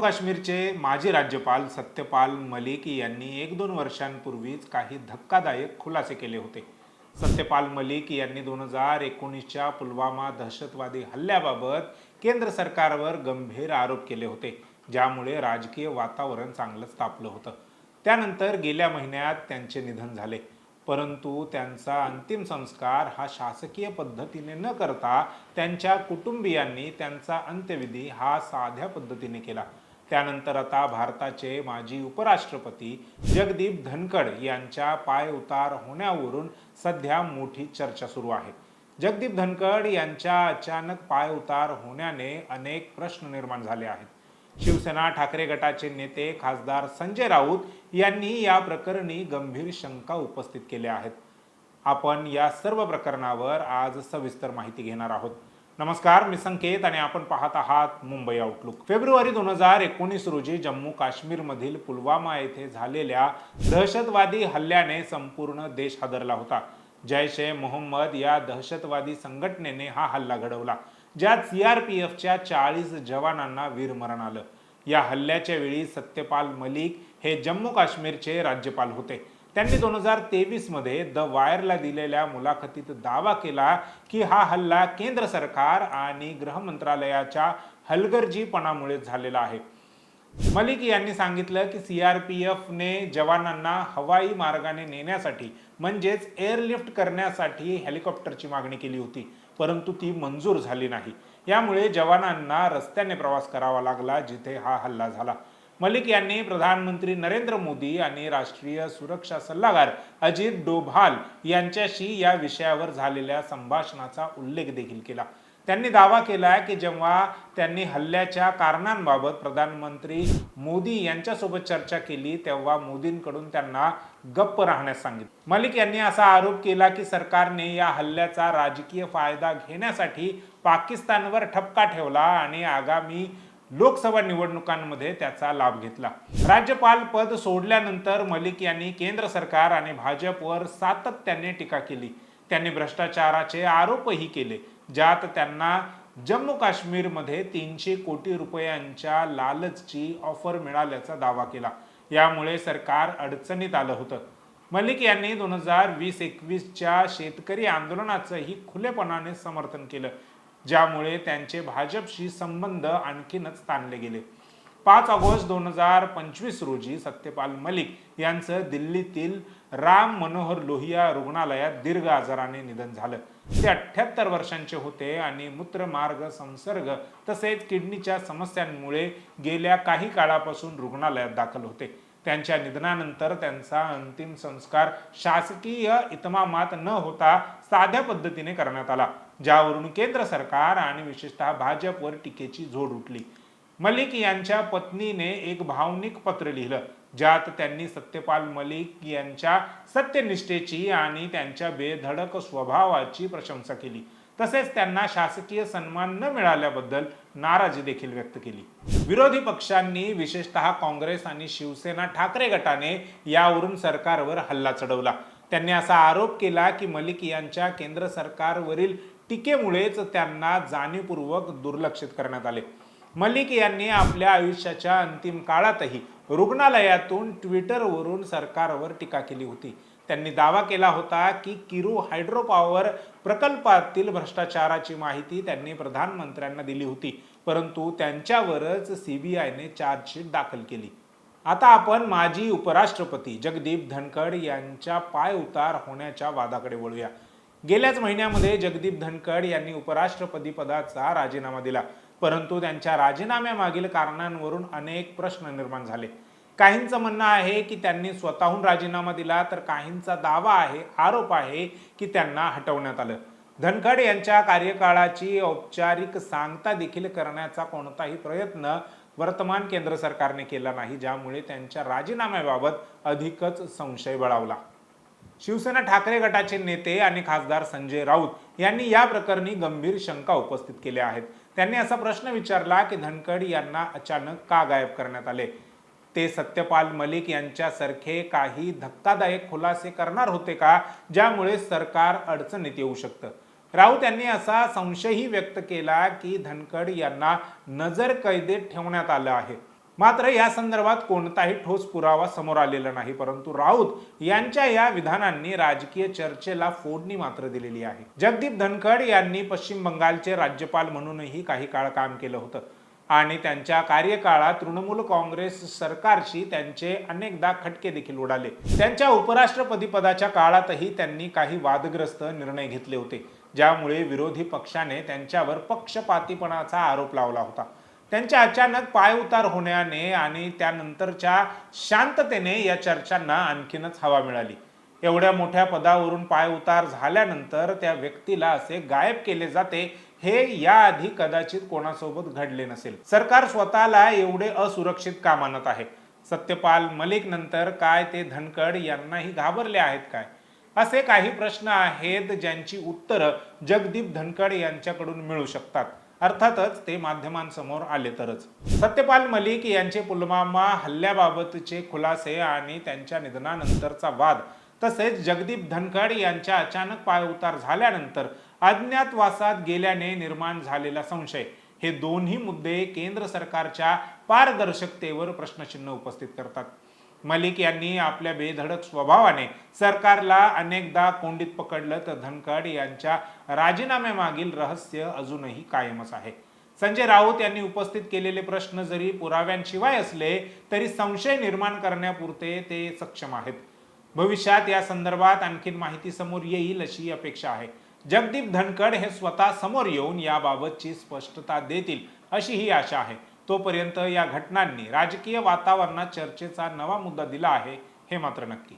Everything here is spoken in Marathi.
काश्मीरचे माजी राज्यपाल सत्यपाल मलिक यांनी एक दोन वर्षांपूर्वीच काही धक्कादायक खुलासे केले होते. सत्यपाल मलिक यांनी दोन हजार एकोणीसच्या पुलवामा दहशतवादी हल्ल्याबाबत केंद्र सरकारवर गंभीर आरोप केले होते ज्यामुळे राजकीय वातावरण चांगलंच तापलं होतं. त्यानंतर गेल्या महिन्यात त्यांचे निधन झाले. परंतु त्यांचा अंतिम संस्कार हा शासकीय पद्धतीने न करता त्यांच्या कुटुंबियांनी त्यांचा अंत्यविधी हा साध्या पद्धतीने केला. त्यानंतर आता भारताचे माजी उपराष्ट्रपती जगदीप धनखड यांच्या पाय उतार होण्यावरून सध्या मोठी चर्चा सुरू आहे. जगदीप धनखड यांच्या अचानक पाय उतार होण्याने अनेक प्रश्न निर्माण झाले आहेत. शिवसेना ठाकरे गटाचे नेते खासदार संजय राऊत यांनी या प्रकरणी गंभीर शंका उपस्थित केल्या आहेत. आपण या सर्व प्रकरणावर आज सविस्तर माहिती घेणार आहोत. नमस्कार मी संकेत आणि आपण पाहत आहात मुंबई आउटलुक फेब्रुवारी दोन हजार एकोणीस रोजी जम्मू काश्मीरमधील पुलवामा येथे झालेल्या दहशतवादी हल्ल्याने संपूर्ण देश हादरला होता. जैश ए मोहम्मद या दहशतवादी संघटनेने हा हल्ला घडवला ज्यात सीआरपीएफच्या चाळीस जवानांना वीरमरण आलं. या हल्ल्याच्या वेळी सत्यपाल मलिक हे जम्मू काश्मीरचे राज्यपाल होते. त्यांनी दोन हजार तेवीसमध्ये द वायरला दिलेल्या मुलाखतीत दावा केला की हा हल्ला केंद्र सरकार आणि गृह मंत्रालयाच्या हलगर्जीपणामुळे झालेला आहे. मलिक यांनी सांगितलं की सीआरपीएफने जवानांना हवाई मार्गाने नेण्यासाठी म्हणजेच एअरलिफ्ट करण्यासाठी हेलिकॉप्टरची मागणी केली होती परंतु ती मंजूर झाली नाही. यामुळे जवानांना रस्त्याने प्रवास करावा लागला जिथे हा हल्ला झाला. मलिक यांनी प्रधानमंत्री नरेंद्र मोदी आणि राष्ट्रीय सुरक्षा सल्लागार अजित डोभाल यांच्याशी या विषयावर झालेल्या संभाषणाचा उल्लेख देखील केला. त्यांनी दावा केला की जेव्हा त्यांनी हल्ल्याच्या कारणांबाबत प्रधानमंत्री मोदी यांच्यासोबत चर्चा केली तेव्हा मोदींकडून त्यांना गप्प राहण्यास सांगितलं. मलिक यांनी असा आरोप केला की सरकारने या हल्ल्याचा राजकीय फायदा घेण्यासाठी पाकिस्तानवर ठपका ठेवला आणि आगामी लोकसभा निवडणुकांमध्ये त्याचा लाभ घेतला. राज्यपाल पद सोडल्यानंतर मलिक यांनी केंद्र सरकार आणि भाजपवर सातत्याने टीका केली. त्यांनी भ्रष्टाचाराचे आरोपही केले ज्यात त्यांना जम्मू काश्मीरमध्ये तीनशे कोटी रुपयांच्या लालचची ऑफर मिळाल्याचा दावा केला. यामुळे सरकार अडचणीत आलं होतं. मलिक यांनी दोन हजार वीस एकवीसच्या शेतकरी आंदोलनाचंही खुलेपणाने समर्थन केलं. ज्यामुळे त्यांचे भाजपशी संबंध आणखीनच ताणले गेले. पाच ऑगस्ट दोन हजार पंचवीस रोजी सत्यपाल मलिक यांचं दिल्लीतील राम मनोहर लोहिया रुग्णालयात दीर्घ आजाराने निधन झालं. ते अठ्याहत्तर वर्षांचे होते आणि मूत्रमार्ग संसर्ग तसेच किडनीच्या समस्यांमुळे गेल्या काही काळापासून रुग्णालयात दाखल होते. त्यांच्या निधनानंतर त्यांचा अंतिम संस्कार शासकीय इतमामात न होता साध्या पद्धतीने करण्यात आला ज्यावरून केंद्र सरकार आणि विशेषतः भाजपवर टीकेची झोड उठली. मलिक यांच्या पत्नीने एक भावनिक पत्र लिहिलं ज्यात त्यांनी सत्यपाल मलिक यांच्या सत्यनिष्ठेची आणि त्यांच्या बेधडक स्वभावाची प्रशंसा केली. तसेच त्यांना शासकीय सन्मान न मिळाल्याबद्दल नाराजी देखील व्यक्त केली. विरोधी पक्षांनी विशेषतः काँग्रेस आणि शिवसेना ठाकरे गटाने यावरून सरकारवर हल्ला चढवला. त्यांनी असा आरोप केला की मलिक यांच्या केंद्र सरकारवरील टीकेमुळेच त्यांना जाणीवपूर्वक दुर्लक्षित करण्यात आले. मलिक यांनी आपल्या आयुष्याच्या अंतिम काळातही रुग्णालयातून ट्विटरवरून सरकारवर टीका केली होती. त्यांनी दावा केला होता की किरू हायड्रो पॉवर प्रकल्पातील भ्रष्टाचाराची माहिती त्यांनी प्रधानमंत्र्यांना दिली होती परंतु त्यांच्यावरच सीबीआयने चार्जशीट दाखल केली. आता आपण माजी उपराष्ट्रपती जगदीप धनखड यांच्या पाय उतार होण्याच्या वादाकडे वळूया. गेल्याच महिन्यामध्ये जगदीप धनखड यांनी उपराष्ट्रपती पदाचा राजीनामा दिला परंतु त्यांच्या राजीनाम्यामागील कारणांवरून अनेक प्रश्न निर्माण झाले. काहींचं म्हणणं आहे की त्यांनी स्वतःहून राजीनामा दिला तर काहींचा दावा आहे आरोप आहे की त्यांना हटवण्यात आलं. धनखड यांच्या कार्यकाळाची औपचारिक सांगता देखील करण्याचा कोणताही प्रयत्न वर्तमान केंद्र सरकारने केला नाही ज्यामुळे त्यांच्या राजीनाम्याबाबत अधिकच संशय बळावला. शिवसेना ठाकरे गटाचे नेते आणि खासदार संजय राऊत यांनी या प्रकरणी गंभीर शंका उपस्थित केल्या आहेत. त्यांनी असा प्रश्न विचारला की धनखड यांना अचानक का गायब करण्यात आले? ते सत्यपाल मलिक यांच्यासारखे काही धक्कादायक खुलासे करणार होते का? ज्यामुळे सरकार अडचणीत येऊ शकतं. राऊत यांनी असा संशयही व्यक्त केला की धनखड यांना नजर कैदेत ठेवण्यात आलं आहे. मात्र या संदर्भात कोणताही ठोस पुरावा समोर आलेला नाही परंतु राऊत यांच्या या विधानांनी राजकीय चर्चेला फोडणी मात्र दिलेली आहे. जगदीप धनखड यांनी पश्चिम बंगालचे राज्यपाल म्हणूनही काही काळ काम केलं होतं. आणि त्यांच्या कार्यकाळात तृणमूल काँग्रेस सरकारशी त्यांचे अनेकदा खटके देखील उडाले. त्यांच्या उपराष्ट्रपती पदाच्या काळातही त्यांनी काही वादग्रस्त निर्णय घेतले होते ज्यामुळे विरोधी पक्षाने त्यांच्यावर पक्षपातीपणाचा आरोप लावला होता. त्यांच्या अचानक पायउतार होण्याने आणि त्यानंतरच्या शांततेने या चर्चांना आणखीनच हवा मिळाली. एवढ्या मोठ्या पदावरून पायउतार झाल्यानंतर त्या व्यक्तीला असे गायब केले जाते हे याआधी कदाचित कोणासोबत घडले नसेल. सरकार स्वतःला एवढे असुरक्षित का मानत आहे? सत्यपाल मलिक नंतर काय ते धनकड यांनाही घाबरले आहेत काय? असे काही प्रश्न आहेत ज्यांची उत्तरं जगदीप धनकड यांच्याकडून मिळू शकतात. अर्थातच ते माध्यमांसमोर आले तरच. सत्यपाल मलिक यांचे पुलवामा हल्ल्याबाबतचे खुलासे आणि त्यांच्या निधनानंतरचा वाद तसेच जगदीप धनखड यांच्या अचानक पायउतार झाल्यानंतर अज्ञातवासात गेल्याने निर्माण झालेला संशय. हे दोन्ही मुद्दे केंद्र सरकारच्या पारदर्शकतेवर प्रश्नचिन्ह उपस्थित करतात. मलिक यांनी आपल्या बेधडक स्वभावाने सरकारला अनेकदा कोंडीत पकडलं तर धनखड यांच्या राजीनाम्यामागील रहस्य अजूनही कायमच आहे. संजय राऊत यांनी उपस्थित केलेले प्रश्न जरी पुराव्यांशिवाय असले तरी संशय निर्माण करण्यापुरते ते सक्षम आहेत. भविष्यात या संदर्भात आणखीन माहिती समोर येईल अशी अपेक्षा आहे. जगदीप धनखड हे स्वतः समोर येऊन याबाबतची स्पष्टता देतील अशी ही आशा आहे. तोपर्यंत या घटनांनी राजकीय वातावरणात चर्चेचा नवा मुद्दा दिला आहे हे मात्र नक्की.